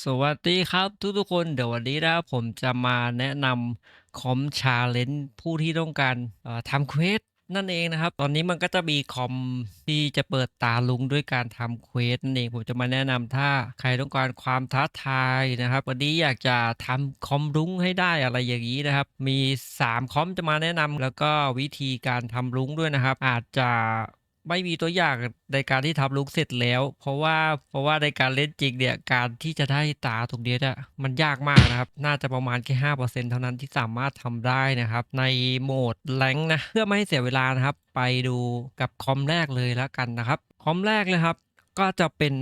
สวัสดีครับทุกๆคนเดี๋ยววันนี้นะผมจะมาแนะนำคอมชาเลนจ์ผู้ที่ต้องการทำเควสนั่นเองนะครับ ตอนนี้มันก็จะมีคอมที่จะเปิดตาลุงด้วยการทำเควสนั่นเองผมจะมาแนะนำถ้าใครต้องการความท้าทายนะครับ วันนี้อยากจะทำคอมรุ้งให้ได้อะไรอย่างนี้นะครับ มี 3 คอมจะมาแนะนำแล้วก็วิธีการทำรุ้งด้วยนะครับ อาจจะ ไม่มีตัวอย่างในการที่ทำลุกเสร็จแล้ว เพราะว่าเพราะว่าในการเล่นจริงเนี่ยการที่จะได้ตาตรงเนี้ยเนี่ยมันยากมากนะครับ น่าจะประมาณแค่ห้าเปอร์เซ็นเท่านั้นที่สามารถทำได้นะครับ ในโหมดแรงนะ เพื่อไม่ให้เสียเวลานะครับ ไปดูกับคอมแรกเลยแล้วกันนะครับ คอมแรกนะครับ ก็จะเป็น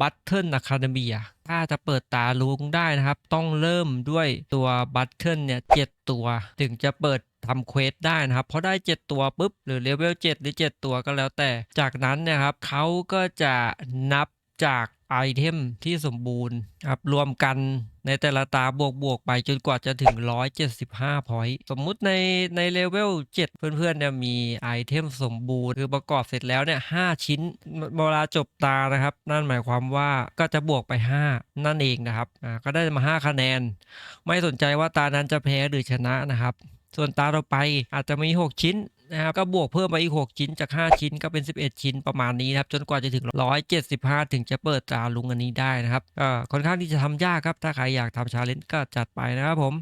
บัตเทิลอะคาเดมีถ้าจะเปิดตาลุงได้นะครับ ต้องเริ่มด้วยตัวบัตเทิลเนี่ยเจ็ดตัว ถึงจะเปิดทำเควสได้นะครับ เพราะได้ 7 ตัวปุ๊บ หรือเลเวล7หรือ 7 ตัวก็แล้วแต่ จากนั้นเนะครับเขาก็จะนับจาก ไอเทมที่สมบูรณ์ครับรวมกันในแต่ละตาบวกบวกไปจนกว่าจะถึง 175 พอยต์สมมุติในในเลเวล 7 เพื่อนๆเนี่ยมีไอเทมสมบูรณ์ คือประกอบเสร็จแล้วเนี่ย 5 ชิ้นเวลาจบตานะครับ นั่นหมายความว่าก็จะบวกไป 5 นั่นเองนะครับอ่าก็ได้มา 5 คะแนน ไม่สนใจว่าตานั้นจะแพ้หรือชนะนะครับ ส่วนตาเราไปอาจจะมี 6 ชิ้น นะครับก็บวกเพิ่มมาอีก 6 ชิ้นจาก 5 ชิ้นก็เป็น 11 ชิ้นประมาณนี้นะครับจนกว่าจะถึง 175 ถึงจะเปิดตาลุงอันนี้ได้นะครับก็ค่อนข้างที่จะทำยากครับ ถ้าใครอยากทำชาเลนจ์ก็จัดไปนะครับผม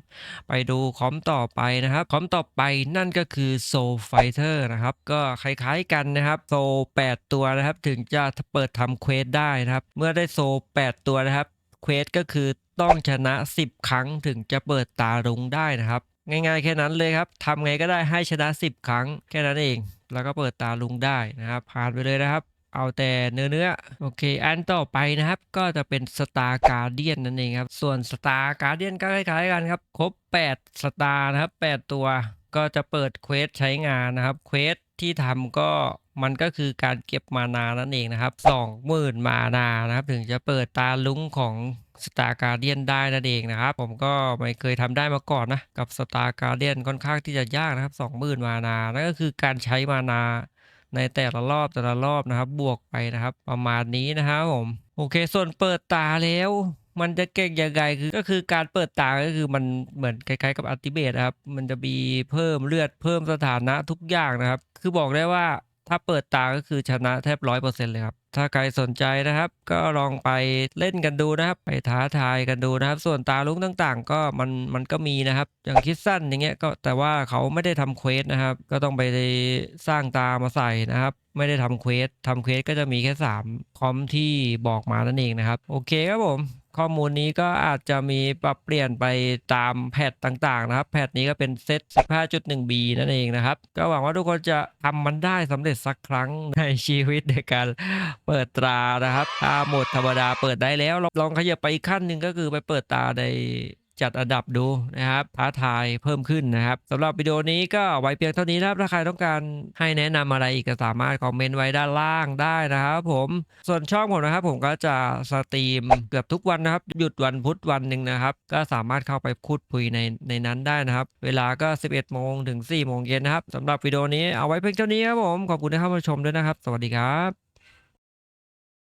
ไปดูคอมต่อไปนะครับคอมต่อไปนั่นก็คือ Soul Fighter นะครับก็คล้ายๆกันนะครับโซ 8 ตัวนะครับถึงจะเปิดทำเควสได้นะครับ เมื่อได้โซ 8 ตัวนะครับเควสก็คือต้องชนะ 10 ครั้งถึงจะเปิดตาลุงได้นะครับ ง่ายๆแค่นั้นเลยครับทำไงก็ได้ให้ชนะ 10 ครั้งแค่นั้นเอง แล้วก็เปิดตาลุงได้นะครับ ผ่านไปเลยนะครับ เอาแต่เนื้อเนื้อโอเค อันต่อไปนะครับ ก็จะเป็นสตาร์การเดียนนั่นเองครับ ส่วนสตาร์การเดียนก็คล้ายๆกันครับ ครบ 8 สตาร์นะครับ 8 ตัว ก็จะเปิดเควสใช้งานนะครับเควส ที่ทำก็มันก็คือการเก็บมานานั่นเองนะครับ20,000มานานะครับ ถึงจะเปิดตาลุงของสตาร์การเดียนได้นั่นเองนะครับ ผมก็ไม่เคยทำได้มาก่อนนะ กับสตาร์การเดียนค่อนข้างที่จะยากนะครับ 20,000 มานา นั่นก็คือการใช้มานาในแต่ละรอบแต่ละรอบนะครับ บวกไปนะครับ ประมาณนี้นะครับผม โอเค ส่วนเปิดตาแล้ว มันจะเก่งยังไงคือก็คือการเปิดตาก็คือมันเหมือนคล้ายๆกับอัลติเมทนะครับ มันจะมีเพิ่มเลือดเพิ่มสถานะทุกอย่างนะครับ คือบอกได้ว่าถ้าเปิดตาก็คือชนะแทบร้อยเปอร์เซ็นต์เลยครับ ถ้าใครสนใจนะครับ ก็ลองไปเล่นกันดูนะครับ ไปท้าทายกันดูนะครับ ส่วนตาลุงต่างๆ ก็มันมันก็มีนะครับ อย่างคิดสั้นอย่างเงี้ยก็แต่ว่าเขาไม่ได้ทำเควสนะครับ ก็ต้องไปสร้างตามาใส่นะครับ ไม่ได้ทำเควสทำเควสก็จะมีแค่ 3 คอมที่บอกมานั่นเองนะครับ โอเคครับผม ข้อมูลนี้ก็อาจจะมีปรับเปลี่ยนไปตามแพทต่างๆนะครับ แพทนี้ก็เป็นเซต 15.1b นั่นเองนะครับ ก็หวังว่าทุกคนจะทำมันได้สำเร็จสักครั้งในชีวิตในการเปิดตรานะครับถ้าหมดธรรมดาเปิดได้แล้ว ลองขยับไปอีกขั้นหนึ่งก็คือไปเปิดตาใน จัดอันดับดูนะครับท้าทายเพิ่มขึ้นนะครับสำหรับวิดีโอนี้ก็ไว้เพียงเท่านี้นะครับถ้าใครต้องการให้แนะนำอะไรอีกก็สามารถคอมเมนต์ไว้ด้านล่างได้นะครับผมส่วนช่องผมนะครับ ผมก็จะสตรีมเกือบทุกวันนะครับ หยุดวันพุธวันหนึ่งนะครับ ก็สามารถเข้าไปพูดคุยในในนั้นได้นะครับ เวลาก็ 11 โมงถึง 4 โมงเย็นนะครับสำหรับวิดีโอนี้เอาไว้เพียงเท่านี้ครับผมขอบคุณที่เข้ามาชมด้วยนะครับ สวัสดีครับ